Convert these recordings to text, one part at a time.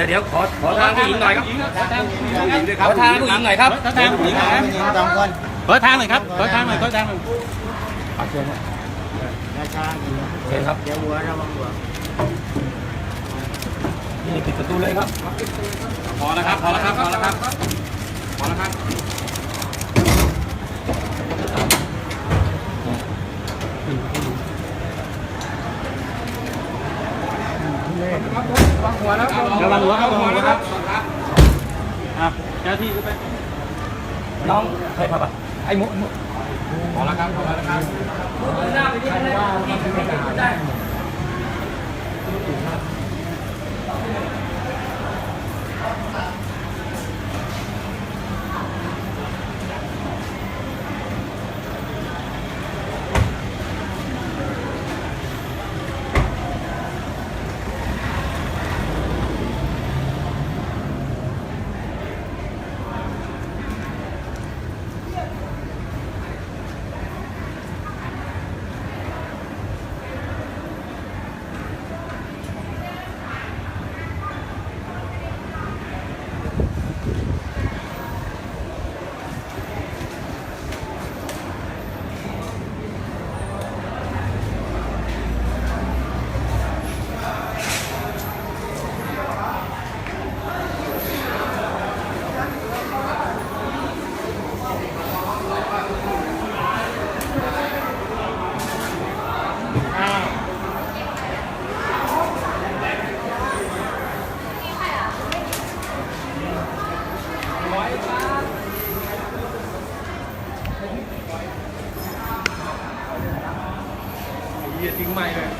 ดี๋ยวเดี๋ยวขอขอทางผู้หญิงหน่อยครับขอทางผู้หญิงหน่อยครับขอทางผู้หญิงหน่อยครับผู้หญิงสองคนขอทางหน่อยครับขอทางหน่อยขอทางหน่อยช้าๆอยู่เชิญครับเดี๋ยวหัวระวังหัวนี่ปิดประตูเลยครับพอแล้วครับพอแล้วครับพอแล้วครับพอแล้วครับ วางหัวแล้วระวังหัวครับระวังหัวครับอะเจ้าที่ก็ไปน้องใครพาปะไอ้หมุหมุพอแล้วครับพอแล้วครับหน้าไปที่ไหนได้เหี้ ยทิ้งไม้เลย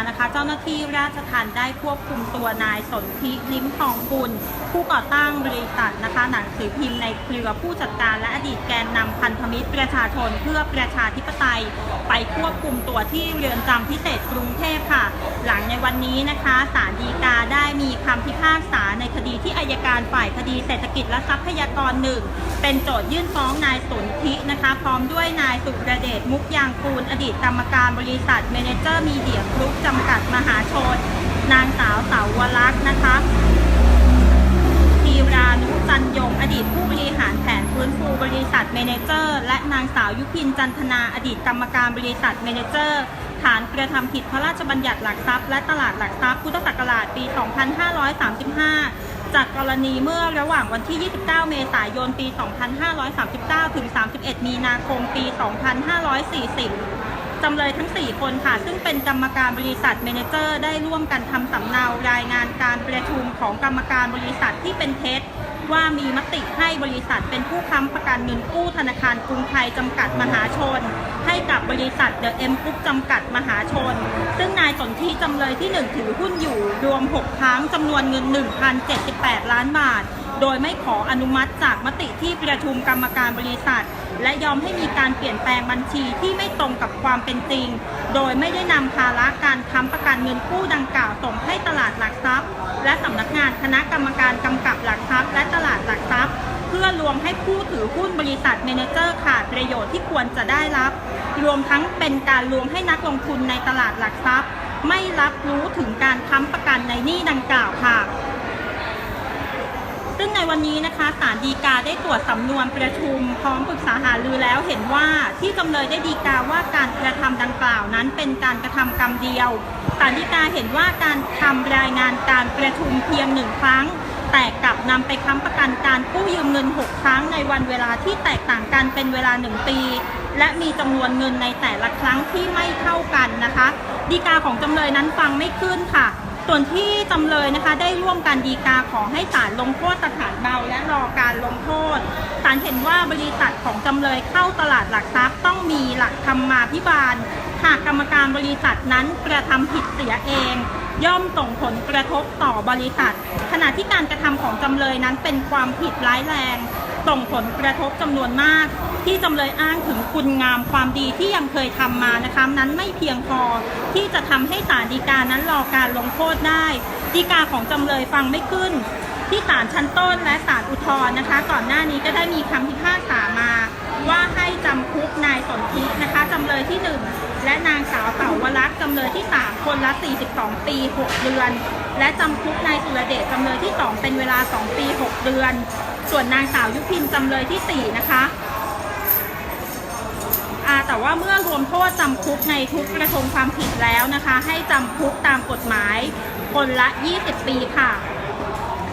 นมานะคะ เจ้าหน้าที่ราชทัณฑ์ได้ควบคุมตัวนายสนธิลิ้มทองกุลผู้ก่อตั้งบริษัทนะคะ หนังสือพิมพ์ในเครือผู้จัดการและอดีตแกนนำพันธมิตรประชาชนเพื่อประชาธิปไตย ไปควบคุมตัวที่เรือนจำพิเศษกรุงเทพค่ะ หลังในวันนี้นะคะศาลฎีกาได้มีคำพิพากษาในคดีที่อายการฝ่ายคดีเศรษฐกิจและทรัพยากรหนึ่งเป็นโจทยื่นฟ้องนายสนธินะคะ พร้อมด้วยนายสุรเดชมุกยางกูลอดีตกรรมการบริษัทเมเนเจอร์มีเดียกรุ๊ปจำกัดมหาชน นางสาวสาวลักษ์นะคะธีรานุจันยง อดีตผู้บริหารแผนฟื้นฟูบริษัทเมเนเจอร์ และนางสาวยุพินจันทนาอดีตกรรมการบริษัทเมเนเจอร์ ฐานกระทำผิดพระราชบัญญัติหลักทรัพย์และตลาดหลักทรัพย์พุทธศักราชปี 2535จากกรณีเมื่อระหว่างวันที่ 29 เมษายน ปี 2539 ถึง 31 มีนาคม ปี 2540 จำเลยทั้ง 4 คนค่ะ ซึ่งเป็นกรรมการบริษัทเมนเจอร์ ได้ร่วมกันทำสำเนารายงานการประชุมของกรรมการบริษัทที่เป็นเท็จว่ามีมติให้บริษัทเป็นผู้ค้ำประกันเงินกู้ธนาคารกรุงไทยจำกัดมหาชน ให้กับบริษัทเดอะเอ็มกรุ๊ปจำกัดมหาชน ซึ่งนายสนธิจำเลยที่ 1 ถือหุ้นอยู่รวม 6 ครั้งจำนวนเงิน 1,078 ล้านบาท โดยไม่ขออนุมัติจากมติที่ประชุมกรรมการบริษัท และยอมให้มีการเปลี่ยนแปลงบัญชีที่ไม่ตรงกับความเป็นจริง โดยไม่ได้นำภาระการค้ำประกันเงินกู้ดังกล่าวส่งให้ตลาดหลักทรัพย์ และสำนักงานคณะกรรมการกำกับหลักทรัพย์ และตลาดหลักทรัพย์ เพื่อรวมให้ผู้ถือหุ้นบริษัทเมนเจอร์ขาดประโยชน์ที่ควรจะได้รับ รวมทั้งเป็นการรวมให้นักลงทุนในตลาดหลักทรัพย์ ไม่รับรู้ถึงการค้ำประกันในหนี้ดังกล่าวค่ะ ซึ่งในวันนี้นะคะศาลฎีกาได้ตรวจสำนวนประชุมพร้อมปรึกษาหารือแล้วเห็นว่าที่จำเลยได้ฎีกาว่าการกระทำดังกล่าวนั้นเป็นการกระทำกรรมเดียวศาลฎีกาเห็นว่าการทำรายงานการประชุมเพียงหนึ่งครั้ง แต่กลับนำไปค้ำประกันการกู้ยืมเงิน 6 ครั้งในวันเวลาที่แตกต่างกันเป็นเวลา 1 ปี และมีจำนวนเงินในแต่ละครั้งที่ไม่เท่ากันนะคะ ดีกาของจำเลยนั้นฟังไม่ขึ้นค่ะ ส่วนที่จำเลยนะคะได้ร่วมกันดีกาขอให้ศาลลงโทษสถานเบาและรอการลงโทษศาลเห็นว่าบริษัทของจำเลยเข้าตลาดหลักทรัพย์ต้องมีหลักธรรมาภิบาล หากกรรมการบริษัทนั้นกระทำผิดเสียเอง ย่อมส่งผลกระทบต่อบริษัท ขณะที่การกระทำของจำเลยนั้นเป็นความผิดร้ายแรง ส่งผลกระทบจำนวนมาก ที่จำเลยอ้างถึงคุณงามความดีที่ยังเคยทำมานะคะนั้นไม่เพียงพอที่จะทำให้ศาลฎีกานั้นรอการลงโทษได้ฎีกาของจำเลยฟังไม่ขึ้น ที่ศาลชั้นต้นและศาลอุทธรณ์นะคะ ก่อนหน้านี้ก็ได้มีคำพิพากษามา ว่าให้จำคุกนายสนธินะคะจำเลยที่ 1 และนางสาวเต่าวรักษ์จำเลยที่ 3 คนละ 42 ปี 6 เดือน และจำคุกนายสุรเดชจำเลยที่ 2 เป็นเวลา 2 ปี 6 เดือน ส่วนนางสาวยุพินจำเลยที่ 4 นะคะ แต่ว่าเมื่อรวมโทษจำคุกในทุกกระทงความผิดแล้วนะคะ ให้จำคุกตามกฎหมายคนละ 20 ปีค่ะ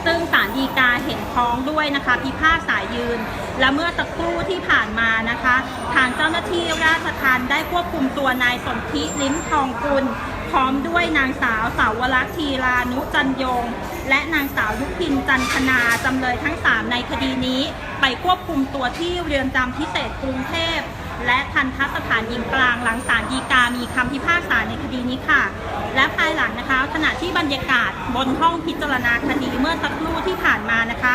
ซึ่งศาลฎีกาเห็นพ้องด้วยนะคะ พิพากษายืน และเมื่อสักครู่ที่ผ่านมานะคะ ทางเจ้าหน้าที่ราชทัณฑ์ได้ควบคุมตัวนายสนธิลิ้มทองกุลพร้อมด้วยนางสาวสาวรักษ์ทีรานุจันยง และนางสาวยุพินจันทนาจำเลยทั้ง 3 ในคดีนี้ ไปควบคุมตัวที่เรือนจำพิเศษกรุงเทพ และทันทสถานหญิงกลางหลังศาลฎีกามีคำพิพากษาในคดีนี้ค่ะ และภายหลังนะคะ ขณะที่บรรยากาศบนห้องพิจารณาคดีเมื่อสักครู่ที่ผ่านมานะคะ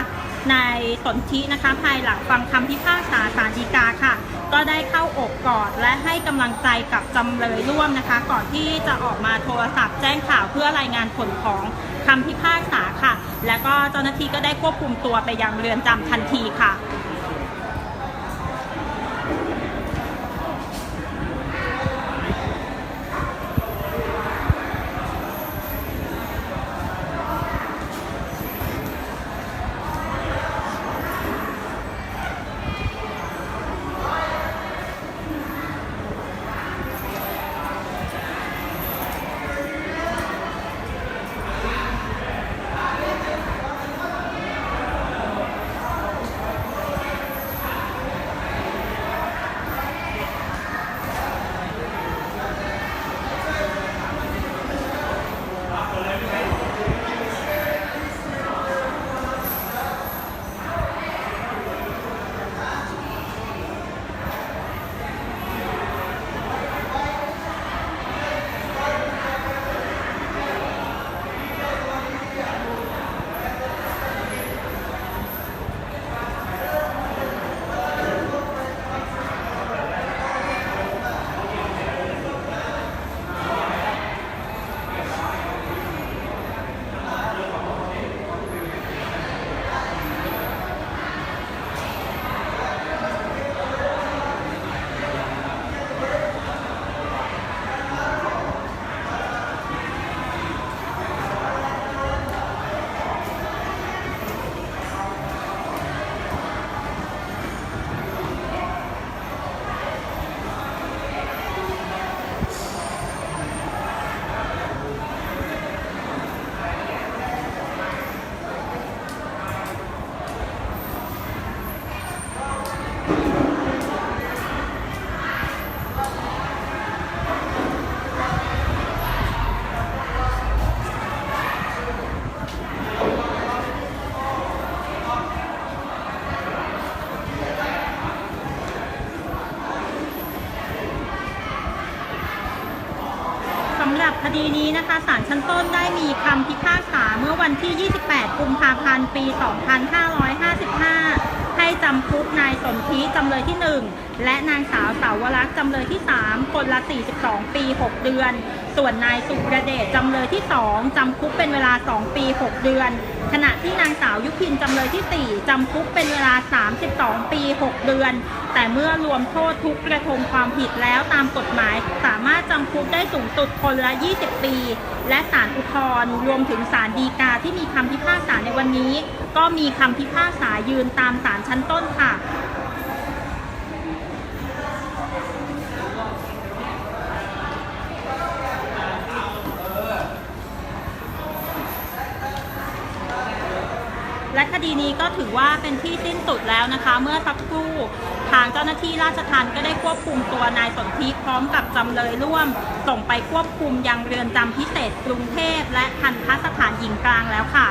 นายสนธินะคะ ภายหลังฟังคำพิพากษาศาลฎีกาค่ะ ก็ได้เข้าอกกอดและให้กำลังใจกับจำเลยร่วมนะคะ ก่อนที่จะออกมาโทรศัพท์แจ้งข่าวเพื่อรายงานผลของคำพิพากษาค่ะ และก็เจ้าหน้าที่ก็ได้ควบคุมตัวไปยังเรือนจำทันทีค่ะ ศาลชั้นต้นได้มีคำพิพากษาเมื่อวันที่ 28 กุมภาพันธ์ ปี 2555 ให้จำคุกนายสมคิจำเลยที่ 1 และนางสาวสาวรักษ์จำเลยที่ 3 คนละ 42 ปี 6 เดือน ส่วนนายสุประเดชจำเลยที่ 2 จำคุกเป็นเวลา 2 ปี 6 เดือน ขณะที่นางสาวยุพินจำเลยที่ 4 จำคุกเป็นเวลา 32 ปี 6 เดือน แต่เมื่อรวมโทษทุกกระทงความผิดแล้วตามกฎหมาย สามารถจำคุกได้สูงสุดคนละ 20 ปี และศาลอุทธรณ์รวมถึงศาลฎีกาที่มีคำพิพากษาในวันนี้ ก็มีคำพิพากษายืนตามศาลชั้นต้นค่ะ และคดีนี้ก็ถือว่าเป็นที่สิ้นสุดแล้วนะคะ เมื่อสักครู่ทางเจ้าหน้าที่ราชทัณฑ์ก็ได้ควบคุมตัวนายสนธิพร้อมกับจำเลยร่วม ส่งไปควบคุมยังเรือนจำพิเศษกรุงเทพและทันทสถานหญิงกลางแล้วค่ะ